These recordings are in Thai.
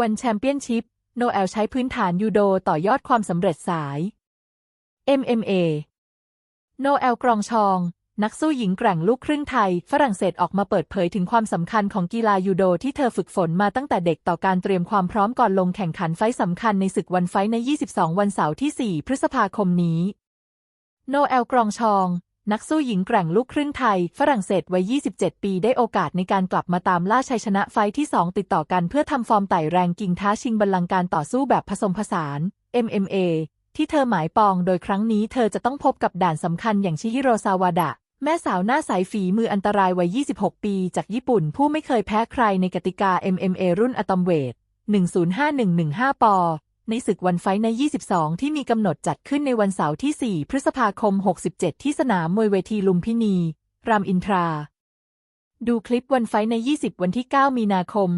วันแชมเปี้ยนชิพ โนแอลใช้พื้นฐานยูโดต่อยอดความสำเร็จสาย MMA โนแอลกรองชอง นักสู้หญิงแกร่งลูกครึ่งไทย ฝรั่งเศสออกมาเปิดเผยถึงความสำคัญของกีฬายูโดที่เธอฝึกฝนมาตั้งแต่เด็กต่อการเตรียมความพร้อมก่อนลงแข่งขันไฟสำคัญในศึกวันไฟใน 22 วันเสาร์ที่ 4 พฤษภาคมนี้ โนแอลกรองชอง นักสู้หญิงแกร่งลูกครึ่งไทย ฝรั่งเศสวัย 27 ปีได้โอกาสในการกลับมาตามล่าชัยชนะไฟที่ 2 ติดต่อกันเพื่อทำฟอร์มไต่แรงกิงท้าชิงบัลลังก์การต่อสู้แบบผสมผสาน MMA ที่เธอหมายปองโดยครั้งนี้เธอจะต้องพบกับด่านสำคัญอย่างชิฮิโรซาวาดะ แม่สาวหน้าใสฝีมืออันตรายวัย 26 ปีจากญี่ปุ่น ผู้ไม่เคยแพ้ใครในกติกา MMA รุ่นอะตอมเวท 105115 ปอ ในศึกวันไฟใน 22 ที่มีกำหนดจัดขึ้นในวันเสาร์ที่ 4 พฤษภาคม 67 ที่สนามมวยเวทีลุมพินี รามอินทรา ดูคลิปวันไฟใน 20 วันที่ 9 มีนาคม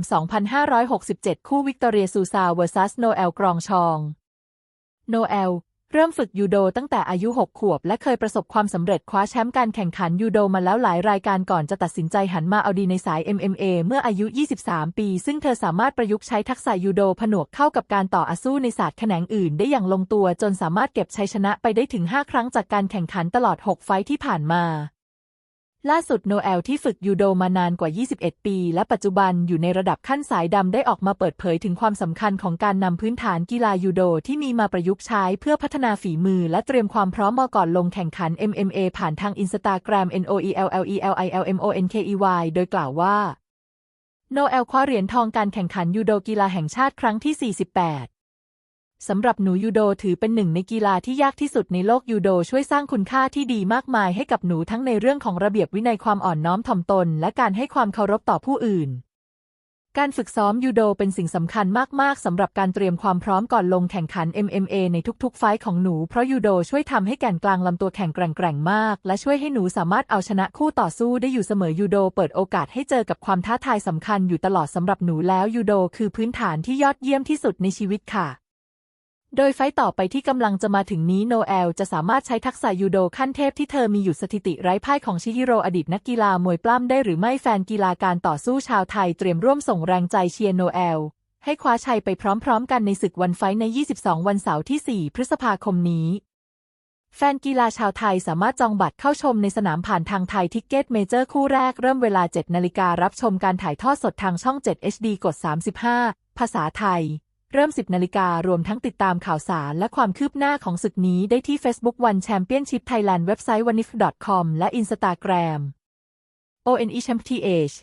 2567 คู่วิกตอเรียซูซาเวอร์ซัสโนแอลกรองชอง โนแอล เริ่มฝึกยูโดตั้งแต่อายุ 6 ขวบ และเคยประสบความสำเร็จคว้าแชมป์การแข่งขันยูโดมาแล้วหลายรายการก่อนจะตัดสินใจหันมาเอาดีในสาย MMA เมื่ออายุ 23 ปี ซึ่งเธอสามารถประยุกต์ใช้ทักษะยูโดผนวกเข้ากับการต่ออาสู้ในศาสตร์แขนงอื่น ได้อย่างลงตัวจนสามารถเก็บชัยชนะไปได้ถึง 5 ครั้งจากการแข่งขันตลอด 6 ไฟท์ที่ผ่านมา ล่าสุดโนแอลที่ฝึกยูโดมานานกว่า 21 ปี และปัจจุบันอยู่ในระดับขั้นสายดำได้ออกมาเปิดเผยถึงความสำคัญของการนำพื้นฐานกีฬายูโดที่มีมาประยุกต์ใช้เพื่อพัฒนาฝีมือและเตรียมความพร้อมมาก่อนลงแข่งขัน MMA ผ่านทางอินสตาแกรม noellelilmonkey โดยกล่าวว่า โนแอลคว้าเหรียญทองการแข่งขันยูโดกีฬาแห่งชาติครั้งที่ 48 สำหรับหนูยูโดถือเป็นหนึ่งในกีฬาที่ยากที่สุดในโลกยูโดช่วยสร้างคุณค่าที่ดีมากมายให้กับหนูทั้งในเรื่องของระเบียบวินัยความอ่อนน้อมถ่อมตน และการให้ความเคารพต่อผู้อื่น การฝึกซ้อมยูโดเป็นสิ่งสำคัญมาก ๆ สำหรับการเตรียมความพร้อมก่อนลงแข่งขัน MMA ในทุก ๆ ไฟท์ของหนู เพราะยูโดช่วยทำให้แกนกลางลำตัวแข็งแกร่งมาก และช่วยให้หนูสามารถเอาชนะคู่ต่อสู้ได้อยู่เสมอยูโดเปิดโอกาสให้เจอกับความท้าทายสำคัญอยู่ตลอดสำหรับหนูแล้วยูโดคือพื้นฐานที่ยอดเยี่ยมที่สุดในชีวิตค่ะ โดยไฟต์ต่อไปที่กำลังจะมาถึงนี้โนแอลจะสามารถใช้ทักษะยูโดขั้นเทพที่เธอมีอยู่สถิติไร้พ่ายของชิฮิโรอดีตนักกีฬามวยปล้ำได้หรือไม่แฟนกีฬาการต่อสู้ชาวไทยเตรียมร่วมส่งแรงใจเชียร์โนแอล ให้คว้าชัยไปพร้อมๆ กันในศึกวันไฟใน 22 วันเสาร์ที่ 4 พฤษภาคมนี้ แฟนกีฬาชาวไทยสามารถจองบัตรเข้าชมในสนามผ่านทางไทยทิกเก็ตเมเจอร์คู่แรกเริ่มเวลา7นาฬิการับชมการถ่ายทอดสดทางช่อง 7 HD กด 35 ภาษาไทย เริ่ม 10 นาฬิการวมทั้งติดตามข่าวสารและความคืบหน้าของศึกนี้ได้ที่ Facebook One Championship Thailand เว็บไซต์ wanif.com และ Instagram onechmpth